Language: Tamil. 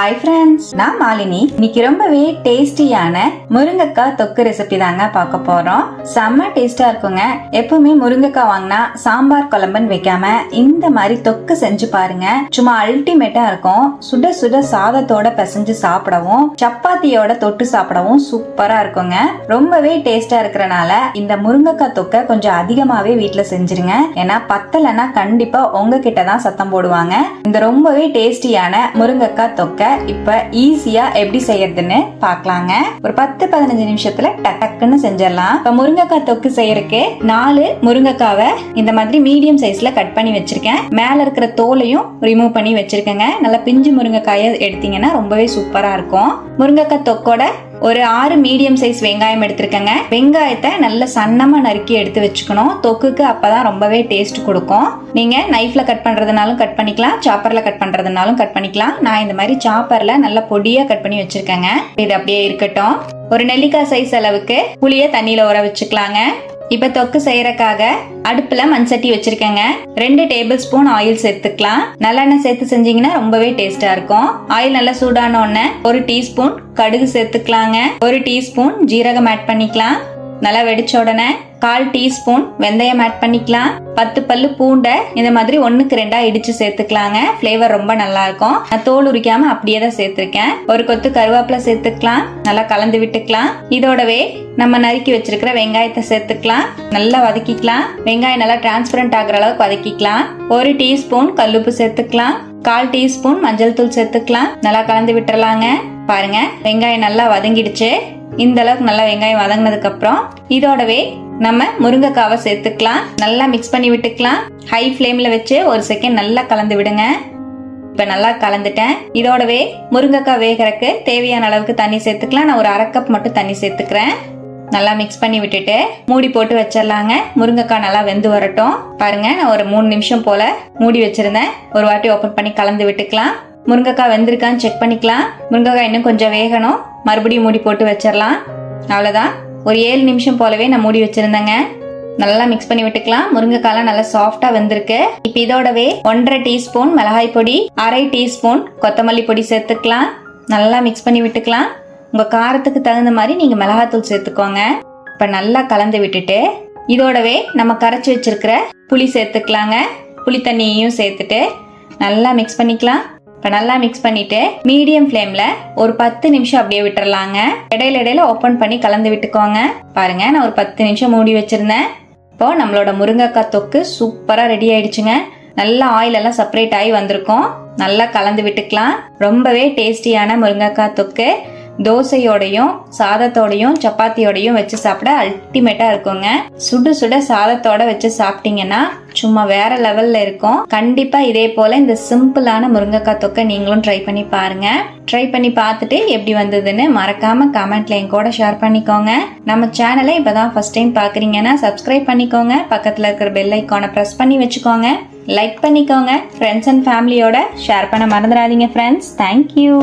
ஹாய் ஃப்ரெண்ட்ஸ் நான் மாலினி. இன்னைக்கு ரொம்பவே டேஸ்டியான முருங்கைக்காய் தொக்கு ரெசிபி தாங்க பார்க்க போறோம். செம்ம டேஸ்டா இருக்குங்க. எப்பவுமே முருங்கைக்காய் வாங்கினா சாம்பார் குழம்புன்னு வைக்காம இந்த மாதிரி தொக்கு செஞ்சு பாருங்க. சும்மா அல்டிமேட்டா இருக்கும். சுட சுட சாதத்தோட பிசைஞ்சு சாப்பிடவும் சப்பாத்தியோட தொட்டு சாப்பிடவும் சூப்பரா இருக்குங்க. ரொம்பவே டேஸ்டா இருக்கிறனால இந்த முருங்கைக்காய் தொக்கை கொஞ்சம் அதிகமாவே வீட்டுல செஞ்சிருங்க. ஏன்னா பத்தலைன்னா கண்டிப்பா உங்ககிட்ட தான் சத்தம் போடுவாங்க. இந்த ரொம்பவே டேஸ்டியான முருங்கைக்காய் தொக்கை இப்போ ஈஸியாக எப்படி செய்யறதுன்னு பார்க்கலாங்க. ஒரு பத்து பதினஞ்சு நிமிஷத்தில் டக்குன்னு செஞ்சிடலாம். இப்போ முருங்கைக்காய் தொக்கு செய்யறதுக்கு நாலு முருங்கைக்காவை இந்த மாதிரி மீடியம் சைஸில் கட் பண்ணி வச்சிருக்கேன். மேலே இருக்கிற தோலையும் ரிமூவ் பண்ணி வச்சிருக்கேங்க. நல்லா பிஞ்சு முருங்கைக்காயை எடுத்தீங்கன்னா ரொம்பவே சூப்பராக இருக்கும். முருங்கைக்காய் தொக்கோட ஒரு ஆறு மீடியம் சைஸ் வெங்காயம் எடுத்திருக்கேங்க. வெங்காயத்தை நல்ல சன்னமா நறுக்கி எடுத்து வச்சுக்கணும். தொக்குக்கு அப்பதான் ரொம்பவே டேஸ்ட் கொடுக்கும். நீங்க நைஃப்ல கட் பண்றதுனாலும் கட் பண்ணிக்கலாம். சாப்பர்ல கட் பண்றதுனாலும் கட் பண்ணிக்கலாம். நான் இந்த மாதிரி சாப்பர்ல நல்ல பொடியா கட் பண்ணி வச்சிருக்கேங்க. இது அப்படியே இருக்கட்டும். ஒரு நெல்லிக்காய் சைஸ் அளவுக்கு புளிய தண்ணியில ஊற வச்சுக்கலாங்க. இப்ப தொக்கு செய்யறக்காக அடுப்புல மண் சட்டி வச்சிருக்கேங்க. ரெண்டு டேபிள் ஸ்பூன் ஆயில் சேர்த்துக்கலாம். நல்லெண்ணெய் சேர்த்து செஞ்சீங்கன்னா ரொம்பவே டேஸ்டா இருக்கும். ஆயில் நல்லா சூடான உடனே ஒரு டீஸ்பூன் கடுகு சேர்த்துக்கலாங்க. ஒரு டீஸ்பூன் ஜீரகம் ஆட் பண்ணிக்கலாம். நல்லா வெடிச்ச உடனே கால் டீஸ்பூன் வெந்தயம் ஆட் பண்ணிக்கலாம். பத்து பல்லு பூண்டை இந்த மாதிரி ஒன்றுக்கு ரெண்டா இடிச்சு சேர்த்துக்கலாங்க. ஃப்ளேவர் ரொம்ப நல்லா இருக்கும் நான் தோல் உரிக்காம அப்படியே தான் சேர்த்துருக்கேன். ஒரு கொத்து கருவேப்பிலை சேர்த்துக்கலாம். நல்லா கலந்து விட்டுக்கலாம். இதோடவே நம்ம நறுக்கி வச்சிருக்கிற வெங்காயத்தை சேர்த்துக்கலாம். நல்லா வதக்கிக்கலாம். வெங்காயம் நல்லா டிரான்ஸ்பரண்ட் ஆகுற அளவுக்கு வதக்கிக்கலாம். ஒரு டீஸ்பூன் கல்லுப்பு சேர்த்துக்கலாம். கால் டீஸ்பூன் மஞ்சள் தூள் சேர்த்துக்கலாம். நல்லா கலந்து விட்டுறலாங்க. பாருங்க. வெங்காயம் நல்லா வதங்கிடுச்சு. இந்த அளவுக்கு நல்லா வெங்காயம் வதங்கினதுக்கு அப்புறம் இதோடவே நம்ம முருங்கைக்காவை சேர்த்துக்கலாம். நல்லா மிக்ஸ் பண்ணி விட்டுக்கலாம். ஹை ஃப்ளேம்ல வச்சு ஒரு செகண்ட் நல்லா கலந்து விடுங்க. இப்போ நல்லா கலந்துட்டேன். இதோடவே முருங்கைக்காய் வேகறக்கு தேவையான அளவுக்கு தண்ணி சேர்த்துக்கலாம். நான் ஒரு அரை கப் மட்டும் தண்ணி சேர்த்துக்கிறேன். நல்லா மிக்ஸ் பண்ணி விட்டுட்டு மூடி போட்டு வச்சிடலாங்க. முருங்கைக்காய் நல்லா வெந்து வரட்டும். பாருங்க நான் ஒரு மூணு நிமிஷம் போல மூடி வச்சிருந்தேன். ஒரு வாட்டி ஓப்பன் பண்ணி கலந்து விட்டுக்கலாம். முருங்கைக்காய் வெந்திருக்கான்னு செக் பண்ணிக்கலாம். முருங்கைக்காய் இன்னும் கொஞ்சம் வேகணும். மறுபடியும் மூடி போட்டு வச்சிடலாம் அவ்வளோதான் ஒரு ஏழு நிமிஷம் போலவே நான் மூடி வச்சிருந்தேங்க. நல்லா மிக்ஸ் பண்ணி விட்டுக்கலாம். முருங்கைக்காய்லாம் நல்லா சாஃப்டா வந்திருக்கு. இப்போ இதோடவே ஒன்றரை டீஸ்பூன் மிளகாய் பொடி அரை டீஸ்பூன் கொத்தமல்லி பொடி சேர்த்துக்கலாம். நல்லா மிக்ஸ் பண்ணி விட்டுக்கலாம். உங்க காரத்துக்கு தகுந்த மாதிரி நீங்க மிளகாத்தூள் சேர்த்துக்கோங்க. இப்போ நல்லா கலந்து விட்டுட்டு இதோடவே நம்ம கரைச்சி வச்சிருக்கிற புளி சேர்த்துக்கலாங்க. புளி தண்ணியையும் சேர்த்துட்டு நல்லா மிக்ஸ் பண்ணிக்கலாம். இப்போ நல்லா மிக்ஸ் பண்ணிட்டு மீடியம் ஃப்ளேம்ல ஒரு பத்து நிமிஷம் அப்படியே விட்டுறலாங்க. இடையில இடையில ஓப்பன் பண்ணி கலந்து விட்டுக்கோங்க. பாருங்க நான் ஒரு பத்து நிமிஷம் மூடி வச்சிருந்தேன். இப்போ நம்மளோட முருங்கைக்காய் தொக்கு சூப்பராக ரெடி ஆயிடுச்சுங்க. நல்லா ஆயில் எல்லாம் செப்பரேட் ஆகி வந்திருக்கும். நல்லா கலந்து விட்டுக்கலாம். ரொம்பவே டேஸ்டியான முருங்கைக்காய் தொக்கு. தோசையோடையும் சாதத்தோடையும் சப்பாத்தியோடையும் வச்சு சாப்பிட அல்டிமேட்டா இருக்குங்க. சுடு சுட சாதத்தோட வச்சு சாப்பிட்டீங்கன்னா சும்மா வேற லெவல்ல இருக்கும். கண்டிப்பா இதே போல இந்த சிம்பிளான முருங்கைக்காய் தொக்கை நீங்களும் ட்ரை பண்ணி பாருங்க. ட்ரை பண்ணி பார்த்துட்டு எப்படி வந்ததுன்னு மறக்காம கமெண்ட்ல என் கூட ஷேர் பண்ணிக்கோங்க. நம்ம சேனலை இப்பதான் ஃபர்ஸ்ட் டைம் பாக்குறீங்கன்னா சப்ஸ்கிரைப் பண்ணிக்கோங்க. பக்கத்துல இருக்கிற பெல் ஐக்கானை ப்ரெஸ் பண்ணி வச்சுக்கோங்க. லைக் பண்ணிக்கோங்க. ஃப்ரெண்ட்ஸ் அண்ட் ஃபேமிலியோட ஷேர் பண்ண மறந்துடாதீங்க ஃப்ரெண்ட்ஸ் தேங்க்யூ